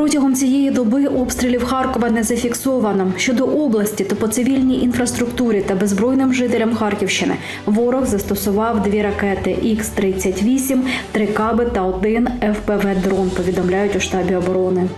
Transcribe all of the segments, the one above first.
Протягом цієї доби обстрілів Харкова не зафіксовано. Щодо області, то по цивільній інфраструктурі та беззбройним жителям Харківщини ворог застосував дві ракети Х-38, три каби та один ФПВ-дрон. Повідомляють у штабі оборони.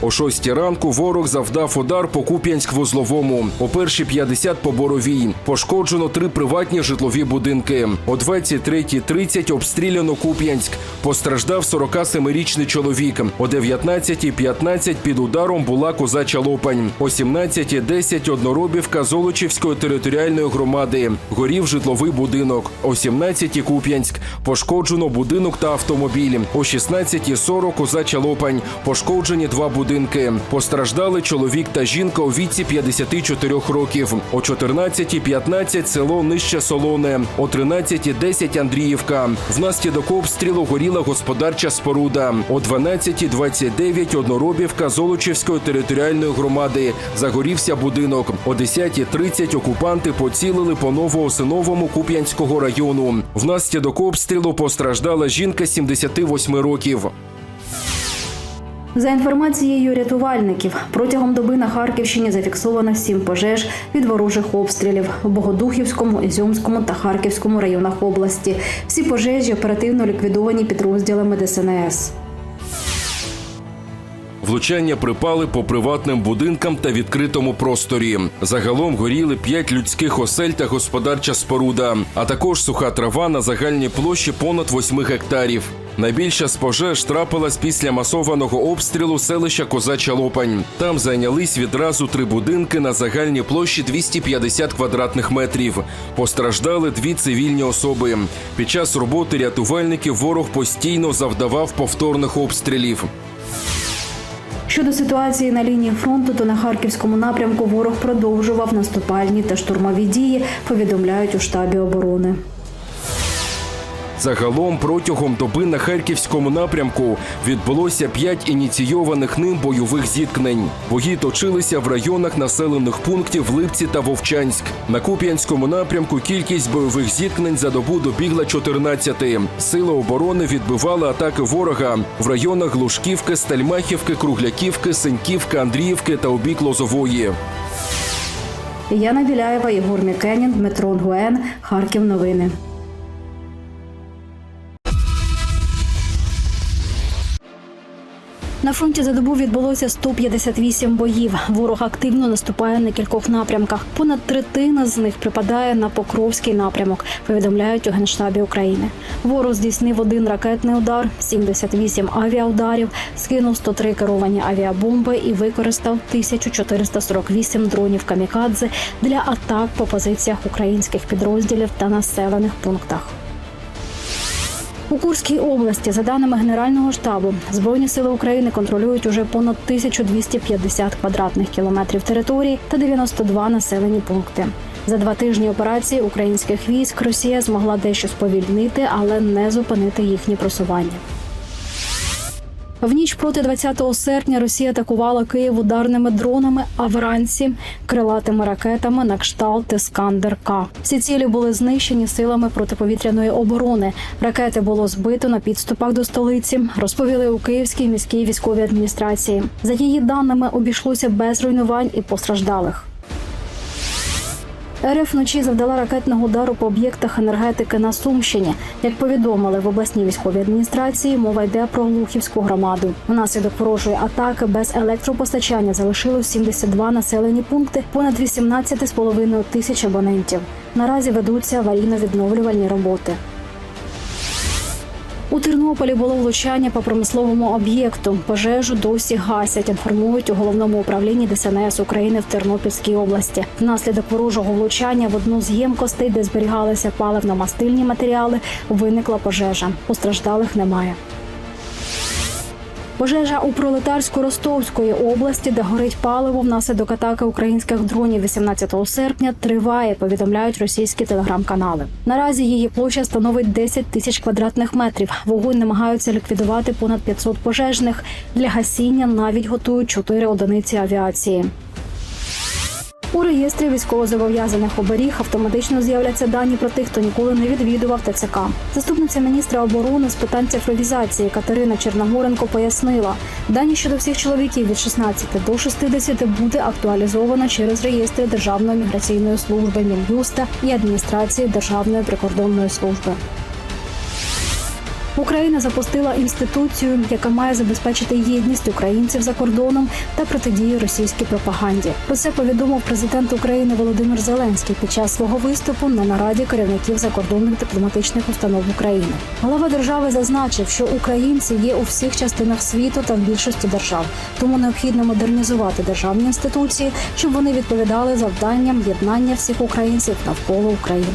О 6 ранку ворог завдав удар по Куп'янськ-Вузловому. О перші 50 по Боровій. Пошкоджено три приватні житлові будинки. О 23.30 обстріляно Куп'янськ. Постраждав 47-річний чоловік. О 19.15 під ударом була козача Лопань. О 17.10 одноробівка Золочівської територіальної громади. Горів житловий будинок. О 17.00 Куп'янськ. Пошкоджено будинок та автомобіль. О 16.40 козача Лопань. Пошкоджені два будинки. Постраждали чоловік та жінка у віці 54 років. О 14.15 село Нижче Солоне. О 13.10 Андріївка. Внаслідок обстрілу горіла господарча споруда. О 12.29 Одноробівка Золочівської територіальної громади. Загорівся будинок. О 10.30 окупанти поцілили по Новоосиновому Куп'янського району. Внаслідок обстрілу постраждала жінка 78 років. За інформацією рятувальників, протягом доби на Харківщині зафіксовано сім пожеж від ворожих обстрілів в Богодухівському, Ізюмському та Харківському районах області. Всі пожежі оперативно ліквідовані підрозділами ДСНС. Влучання припали по приватним будинкам та відкритому просторі. Загалом горіли п'ять людських осель та господарча споруда, а також суха трава на загальній площі понад 8 гектарів. Найбільша з пожеж трапилась після масованого обстрілу селища Козача Лопань. Там зайнялись відразу три будинки на загальній площі 250 квадратних метрів. Постраждали дві цивільні особи. Під час роботи рятувальників ворог постійно завдавав повторних обстрілів. Щодо ситуації на лінії фронту, то на харківському напрямку ворог продовжував наступальні та штурмові дії. Повідомляють у штабі оборони. Загалом протягом доби на харківському напрямку відбулося п'ять ініційованих ним бойових зіткнень. Бої точилися в районах населених пунктів Липці та Вовчанськ. На Куп'янському напрямку кількість бойових зіткнень за добу добігла 14. Сили оборони відбивали атаки ворога в районах Глушківки, Стальмахівки, Кругляківки, Синьківки, Андріївки та обік Лозової. Яна Біляєва, Єгор Мікенін, Дмитро Нгуен, Харків. Новини. На фронті за добу відбулося 158 боїв. Ворог активно наступає на кількох напрямках. Понад третина з них припадає на Покровський напрямок. Повідомляють у генштабі України. Ворог здійснив один ракетний удар, 78 авіаударів, скинув 103 керовані авіабомби і використав 1448 дронів камікадзе для атак по позиціях українських підрозділів та населених пунктах. У Курській області, за даними Генерального штабу, Збройні сили України контролюють уже понад 1250 квадратних кілометрів території та 92 населені пункти. За два тижні операції українських військ Росія змогла дещо сповільнити, але не зупинити їхні просування. В ніч проти 20 серпня Росія атакувала Київ ударними дронами, а вранці крилатими ракетами на кшталт Іскандер К. Всі цілі були знищені силами протиповітряної оборони. Ракети було збито на підступах до столиці. Розповіли у Київській міській військовій адміністрації. За її даними обійшлося без руйнувань і постраждалих. РФ вночі завдала ракетного удару по об'єктах енергетики на Сумщині. Як повідомили в обласній військовій адміністрації, мова йде про Глухівську громаду. Внаслідок ворожої атаки без електропостачання залишилось 72 населені пункти, понад 18,5 тисяч абонентів. Наразі ведуться аварійно-відновлювальні роботи. У Тернополі було влучання по промисловому об'єкту. Пожежу досі гасять. Інформують у головному управлінні ДСНС України в Тернопільській області. Внаслідок ворожого влучання в одну з ємкостей, де зберігалися паливно-мастильні матеріали, виникла пожежа. Постраждалих немає. Пожежа у пролетарсько-ростовської області, де горить паливо внаслідок атаки українських дронів 18 серпня, триває. Повідомляють російські телеграм-канали. Наразі її площа становить 10 тисяч квадратних метрів. Вогонь намагаються ліквідувати понад 500 пожежних. Для гасіння навіть готують 4 одиниці авіації. У реєстрі військовозобов'язаних оберіг автоматично з'являться дані про тих, хто ніколи не відвідував ТЦК. Заступниця міністра оборони з питань цифровізації Катерина Черногоренко пояснила, дані щодо всіх чоловіків від 16 до 60 буде актуалізовано через реєстри Державної міграційної служби Мін'юста і адміністрації Державної прикордонної служби. Україна запустила інституцію, яка має забезпечити єдність українців за кордоном та протидію російській пропаганді. Про це повідомив президент України Володимир Зеленський під час свого виступу на нараді керівників закордонних дипломатичних установ України. Глава держави зазначив, що українці є у всіх частинах світу та в більшості держав, тому необхідно модернізувати державні інституції, щоб вони відповідали завданням єднання всіх українців навколо України.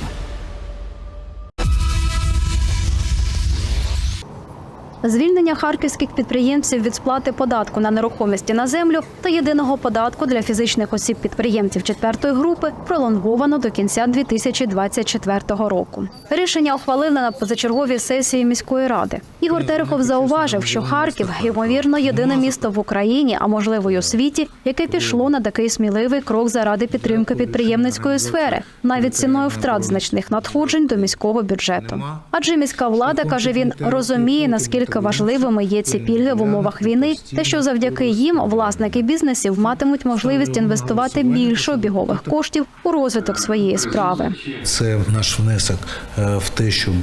Звільнення харківських підприємців від сплати податку на нерухомості на землю та єдиного податку для фізичних осіб підприємців четвертої групи пролонговано до кінця 2024 року. Рішення ухвалили на позачерговій сесії міської ради. Ігор Терехов зауважив, що Харків ймовірно єдине місто в Україні, а можливо й у світі, яке пішло на такий сміливий крок заради підтримки підприємницької сфери, навіть ціною втрат значних надходжень до міського бюджету. Адже міська влада каже він розуміє наскільки важливими є ці пільги в умовах війни, та що завдяки їм власники бізнесів матимуть можливість інвестувати більше обігових коштів у розвиток своєї справи. Це наш внесок е, в те, щоб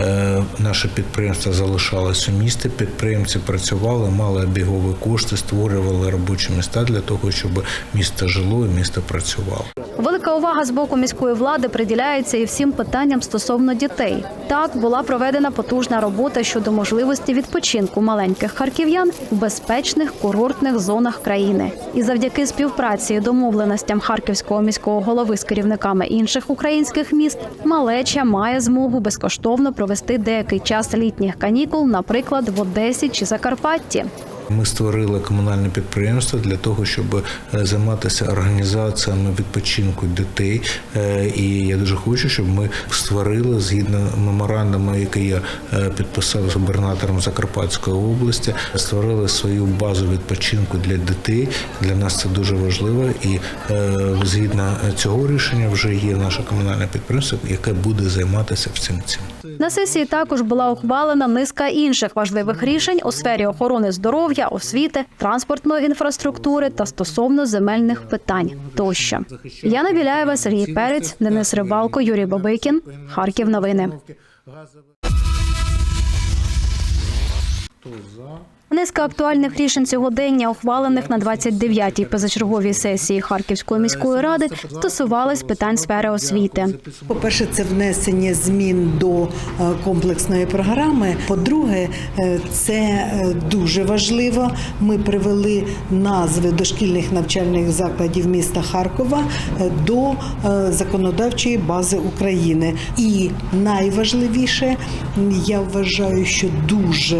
е, наше підприємство залишалось у місті. Підприємці працювали, мали обігові кошти, створювали робочі міста для того, щоб місто жило і місто працювало. Велика увага з боку міської влади приділяється і всім питанням стосовно дітей. Так була проведена потужна робота щодо можливості відпочинку маленьких харків'ян в безпечних курортних зонах країни. І завдяки співпраці і домовленостям харківського міського голови з керівниками інших українських міст малеча має змогу безкоштовно провести деякий час літніх канікул, наприклад, в Одесі чи Закарпатті. Ми створили комунальне підприємство для того, щоб е, займатися організаціями відпочинку дітей. Е, І я дуже хочу, щоб ми створили згідно меморандуму, який я е, підписав з губернатором Закарпатської області, створили свою базу відпочинку для дітей. Для нас це дуже важливо. І згідно цього рішення вже є наше комунальне підприємство, яке буде займатися всім цим. На сесії також була ухвалена низка інших важливих рішень у сфері охорони здоров'я, освіти, транспортної інфраструктури та стосовно земельних питань тощо. Яна Біляєва, Сергій Перець, Денис Рибалко, Юрій Бабикін. Харків. Новини. Низка актуальних рішень сьогодення, ухвалених на 29-й позачерговій сесії Харківської міської ради, стосувались питань сфери освіти. По-перше, це внесення змін до е, комплексної програми. По-друге, е, це е, дуже важливо. Ми привели назви дошкільних навчальних закладів міста Харкова до законодавчої бази України. І найважливіше, я вважаю, що дуже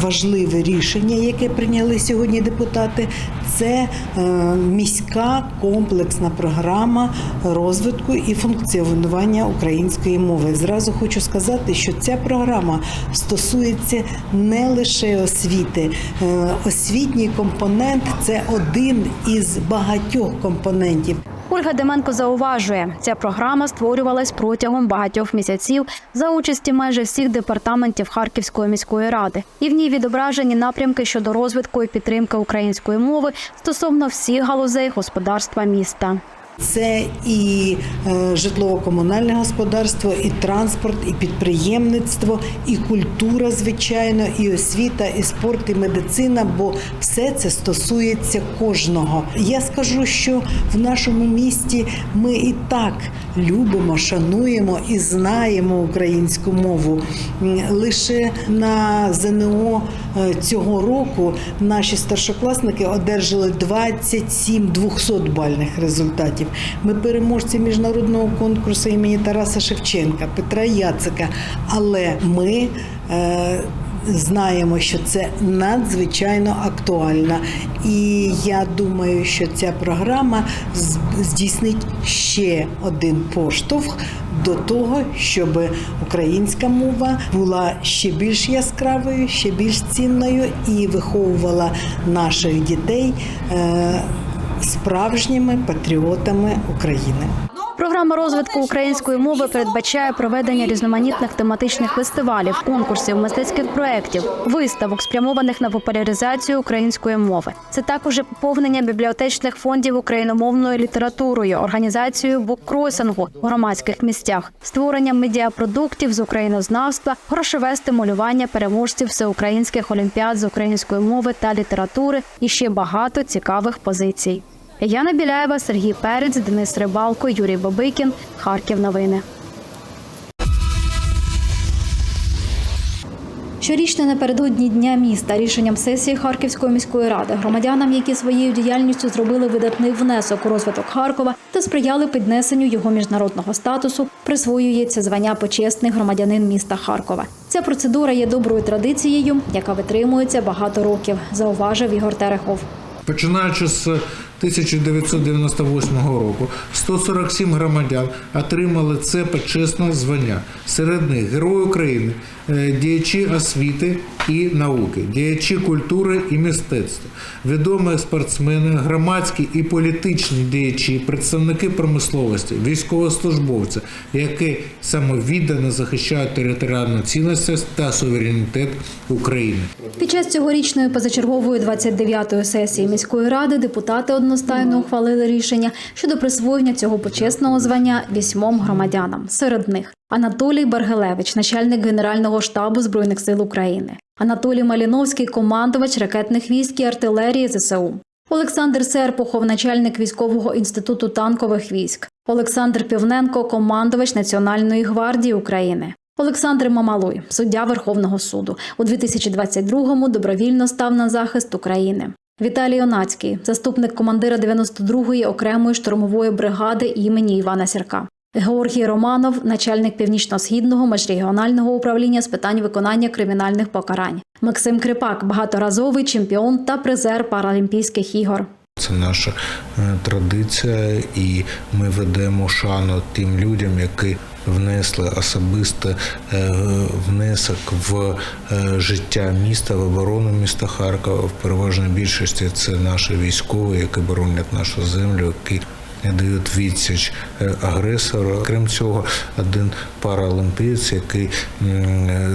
важливе рішення, яке прийняли сьогодні депутати, це е, міська комплексна програма розвитку і функціонування української мови. Зразу хочу сказати, що ця програма стосується не лише освіти. Е, Освітній компонент це один із багатьох компонентів. Ольга Деменко зауважує, ця програма створювалась протягом багатьох місяців за участі майже всіх департаментів Харківської міської ради, і в ній відображені напрямки щодо розвитку і підтримки української мови стосовно всіх галузей господарства міста. Це і е, житлово-комунальне господарство, і транспорт, і підприємництво, і культура, звичайно, і освіта, і спорт, і медицина, бо все це стосується кожного. Я скажу, що в нашому місті ми і так любимо, шануємо і знаємо українську мову. Лише на ЗНО е, цього року наші старшокласники одержали 27 200-бальних результатів. Ми переможці міжнародного конкурсу імені Тараса Шевченка, Петра Яцика. Але ми е, знаємо, що це надзвичайно актуально. І я думаю, що ця програма здійснить ще один поштовх до того, щоб українська мова була ще більш яскравою, ще більш цінною і виховувала наших дітей. е, справжніми патріотами України. Програма розвитку української мови передбачає проведення різноманітних тематичних фестивалів, конкурсів, мистецьких проєктів, виставок, спрямованих на популяризацію української мови. Це також поповнення бібліотечних фондів україномовною літературою, організацією буккросингу у громадських місцях, створення медіапродуктів з українознавства, грошове стимулювання переможців всеукраїнських олімпіад з української мови та літератури і ще багато цікавих позицій. Яна Біляєва, Сергій Перець, Денис Рибалко, Юрій Бабикін. Харків. Новини. Щорічно напередодні дня міста рішенням сесії Харківської міської ради громадянам, які своєю діяльністю зробили видатний внесок у розвиток Харкова та сприяли піднесенню його міжнародного статусу, присвоюється звання почесний громадянин міста Харкова. Ця процедура є доброю традицією, яка витримується багато років, зауважив Ігор Терехов. Починаючи з 1998 року, 147 громадян отримали це почесне звання. Серед них Герої України, діячі освіти і науки, діячі культури і мистецтва, відомі спортсмени, громадські і політичні діячі, представники промисловості, військовослужбовці, які самовіддано захищають територіальну цілісність та суверенітет України. Під час цьогорічної позачергової 29-ї сесії міської ради депутати одностайно ухвалили рішення щодо присвоєння цього почесного звання вісьмом громадянам. Серед них Анатолій Бергелевич, начальник Генерального штабу збройних сил України, Анатолій Маліновський, командувач ракетних військ і артилерії ЗСУ. Олександр Серпухов, начальник військового інституту танкових військ, Олександр Півненко, командувач Національної гвардії України. Олександр Мамалуй, суддя Верховного суду, у 2022-му добровільно став на захист України. Віталій Онацький, заступник командира 92-ї окремої штурмової бригади імені Івана Сірка. Георгій Романов, начальник північно-східного межрегіонального управління з питань виконання кримінальних покарань. Максим Крипак, багаторазовий чемпіон та призер Паралімпійських ігор. Це наша е, традиція, і ми ведемо шану тим людям, які внесли особистий е, внесок в е, життя міста, в оборону міста Харкова. В переважній більшості це наші військові, які боронять нашу землю, які дають відсіч е, агресору. Крім цього, один паралімпієць, який,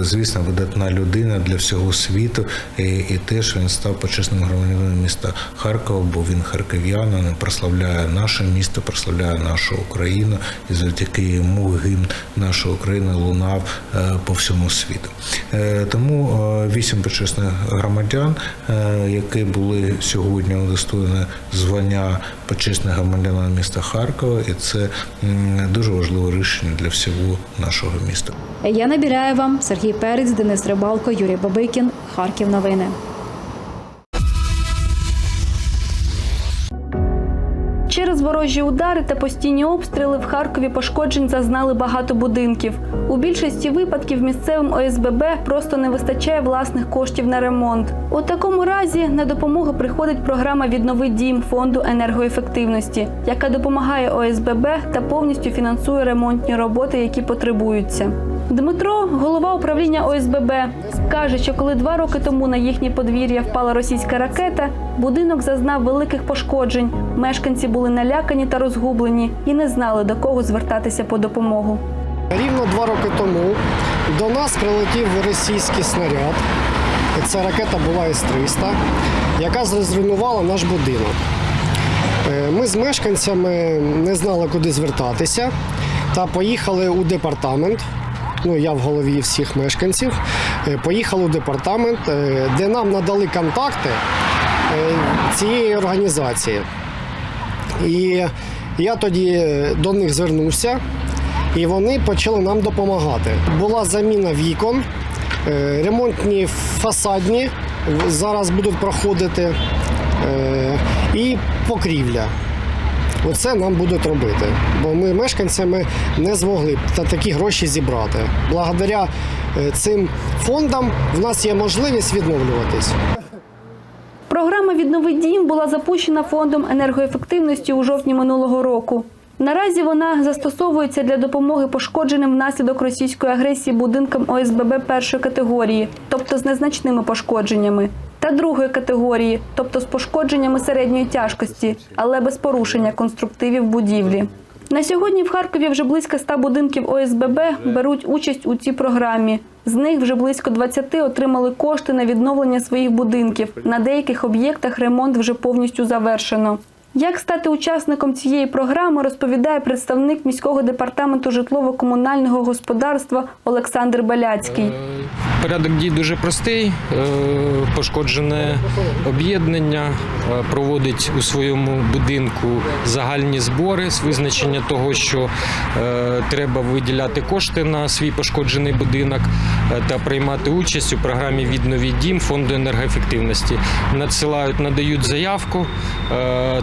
звісно, видатна людина для всього світу, і, і теж він став почесним громадянином міста Харкова, бо він харків'янин, прославляє наше місто, прославляє нашу Україну, і завдяки йому гімн нашої України лунав е, по всьому світу. Е, Тому е, вісім почесних громадян, е, які були сьогодні удостоєні звання почесних громадянин міста Харкова, і це дуже важливе рішення для всього нашого міста. Яна Біляєва, Сергій Перець, Денис Рибалко, Юрій Бабикін. Харків. Новини. Ворожі удари та постійні обстріли в Харкові пошкоджень зазнали багато будинків. У більшості випадків місцевим ОСББ просто не вистачає власних коштів на ремонт. У такому разі на допомогу приходить програма Віднови дім фонду енергоефективності, яка допомагає ОСББ та повністю фінансує ремонтні роботи, які потребуються. Дмитро, голова управління ОСББ, каже, що коли два роки тому на їхнє подвір'я впала російська ракета, будинок зазнав великих пошкоджень. Мешканці були налякані та розгублені і не знали до кого звертатися по допомогу. Рівно два роки тому до нас прилетів російський снаряд. Ця ракета була С-300, яка зруйнувала наш будинок. Е, Ми з мешканцями не знали, куди звертатися, та поїхали у департамент. Ну, я в голові всіх мешканців. Е, Поїхали у департамент, е, де нам надали контакти е, цієї організації. І я тоді до них звернувся, і вони почали нам допомагати. Була заміна вікон, ремонтні фасадні зараз будуть проходити, і покрівля. Оце нам будуть робити, бо ми мешканцями не змогли б та такі гроші зібрати. Благодаря е, цим фондам в нас є можливість відновлюватись. Програма Віднови дім була запущена фондом енергоефективності у жовтні минулого року. Наразі вона застосовується для допомоги пошкодженим внаслідок російської агресії будинкам ОСББ першої категорії, тобто з незначними пошкодженнями. Та другої категорії, тобто з пошкодженнями середньої тяжкості, але без порушення конструктивів будівлі. На сьогодні в Харкові вже близько 100 будинків ОСББ беруть участь у цій програмі. З них вже близько 20 отримали кошти на відновлення своїх будинків. На деяких об'єктах ремонт вже повністю завершено. Як стати учасником цієї програми, розповідає представник міського департаменту житлово-комунального господарства Олександр Баляцький. Порядок дій дуже простий. Е, Пошкоджене об'єднання е, проводить у своєму будинку загальні збори з визначення того, що е, треба виділяти кошти на свій пошкоджений будинок та приймати участь у програмі Віднові дім фонду енергоефективності. Надсилають, надають заявку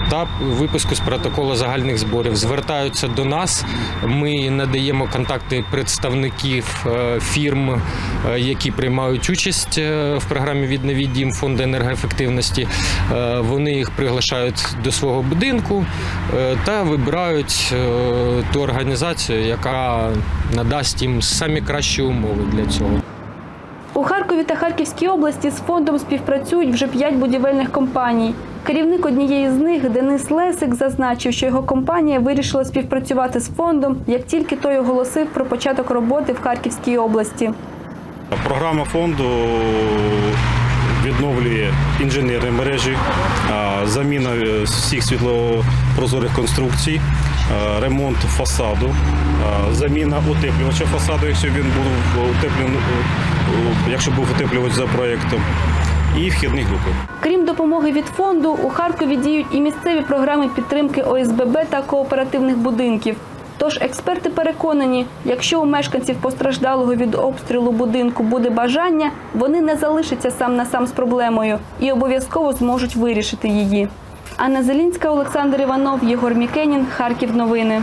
та виписку з протоколу загальних зборів. Звертаються до нас. Ми надаємо контакти представників фірм, е, які приймають участь е, в програмі Віднові дім фонду енергоефективності. Е, Вони їх приглашають до свого будинку е, та вибирають ту організацію, яка надасть їм самі кращі умови для цього. У Харкові та Харківській області з фондом співпрацюють вже п'ять будівельних компаній. Керівник однієї з них Денис Лесик зазначив, що його компанія вирішила співпрацювати з фондом, як тільки той оголосив про початок роботи в Харківській області. Програма фонду відновлює інженерні мережі, заміна е, всіх світлопрозорих конструкцій, ремонт фасаду, заміна утеплювача фасаду, якщо він був утеплений, якщо був утеплювач за проєктом, і вхідні групи. Крім допомоги від фонду, у Харкові діють і місцеві програми підтримки ОСББ та кооперативних будинків. Тож експерти переконані, якщо у мешканців постраждалого від обстрілу будинку буде бажання, вони не залишаться сам на сам з проблемою і обов'язково зможуть вирішити її. Анна Зелінська, Олександр Іванов, Єгор Мікенін, Харків. Новини.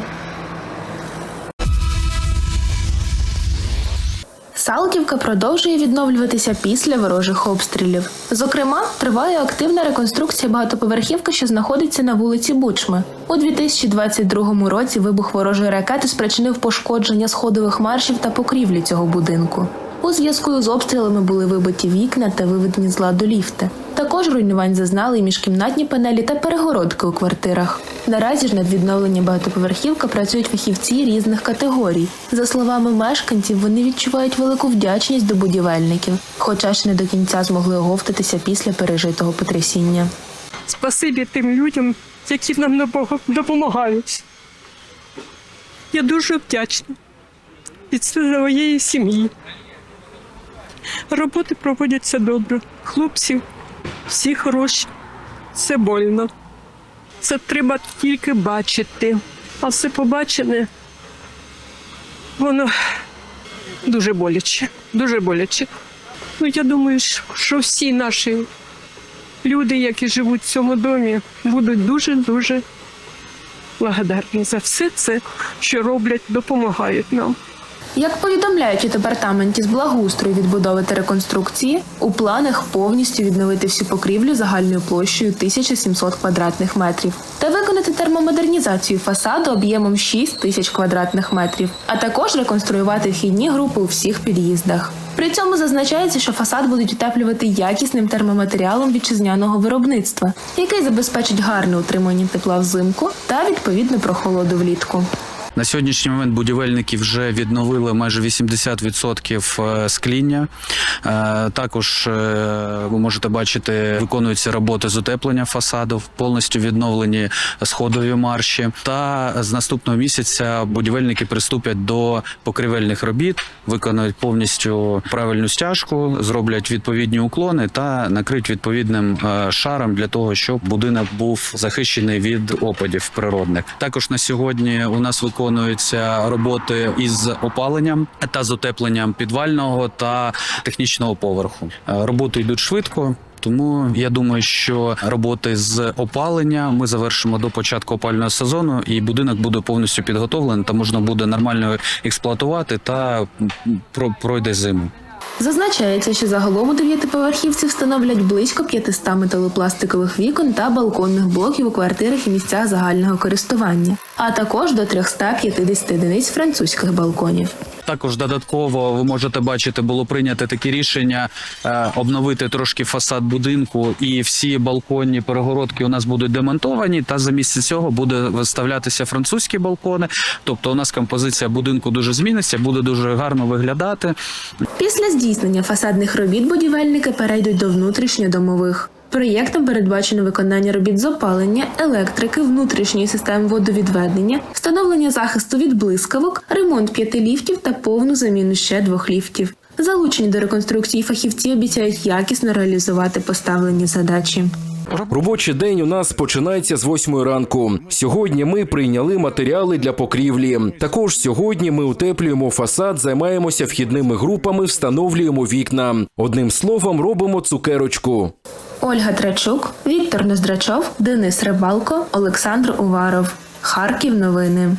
Салтівка продовжує відновлюватися після ворожих обстрілів. Зокрема, триває активна реконструкція багатоповерхівки, що знаходиться на вулиці Бучми. У 2022 році вибух ворожої ракети спричинив пошкодження сходових маршів та покрівлі цього будинку. У зв'язку з обстрілами були вибиті вікна та виведені з ладу ліфти. Також руйнувань зазнали і міжкімнатні панелі та перегородки у квартирах. Наразі ж над відновленням багатоповерхівки працюють фахівці різних категорій. За словами мешканців, вони відчувають велику вдячність до будівельників, хоча ж не до кінця змогли оговтатися після пережитого потрясіння. спасибі тим людям, які нам допомагають. Я дуже вдячна від своєї сім'ї. Роботи проводяться добре. Хлопці всі хороші. Це больно. Це треба тільки бачити. А все побачене, воно дуже боляче. Дуже боляче. Ну, я думаю, що всі наші люди, які живуть в цьому домі, будуть дуже-дуже благодарні за все це, що роблять, допомагають нам. Як повідомляють у департаменті з благоустрою відбудови та реконструкції, у планах повністю відновити всю покрівлю загальною площею 1700 квадратних метрів та виконати термомодернізацію фасаду об'ємом 6 тисяч квадратних метрів, а також реконструювати вхідні групи у всіх під'їздах. При цьому зазначається, що фасад будуть утеплювати якісним термоматеріалом вітчизняного виробництва, який забезпечить гарне утримання тепла взимку та відповідну прохолоду влітку. На сьогоднішній момент будівельники вже відновили майже 80% скління. Е, Також е, ви можете бачити, виконуються роботи з утеплення фасаду, повністю відновлені сходові марші. Та з наступного місяця будівельники приступять до покривельних робіт, виконують повністю правильну стяжку, зроблять відповідні уклони та накриють відповідним е, шаром для того, щоб будинок був захищений від опадів природних. Також на сьогодні у нас виконуються роботи із опаленням та з утепленням підвального та технічного поверху. Е, Роботи йдуть швидко. Тому я думаю, що роботи з опалення ми завершимо до початку опального сезону, і будинок буде повністю підготовлений та можна буде нормально експлуатувати та про- пройде зиму. Зазначається, що загалом у дев'ятиповерхівці встановлять близько 500 металопластикових вікон та балконних блоків у квартирах і місцях загального користування. А також до 350 одиниць французьких балконів. Також додатково ви можете бачити, було прийнято таке рішення е, обновити трошки фасад будинку, і всі балконні перегородки у нас будуть демонтовані. Та замість цього буде виставлятися французькі балкони. Тобто, у нас композиція будинку дуже зміниться, буде дуже гарно виглядати. Після здійснення фасадних робіт будівельники перейдуть до внутрішньодомових. Проєктом передбачено виконання робіт з опалення, електрики, внутрішньої системи водовідведення, встановлення захисту від блискавок, ремонт п'яти ліфтів та повну заміну ще двох ліфтів. Залучені до реконструкції фахівці обіцяють якісно реалізувати поставлені задачі. Робочий день у нас починається з 8 ранку. Сьогодні ми прийняли матеріали для покрівлі. Також сьогодні ми утеплюємо фасад, займаємося вхідними групами, встановлюємо вікна. Одним словом, робимо цукерочку. Ольга Трачук, Віктор Ноздрачов, Денис Рибалко, Олександр Уваров. Харків новини.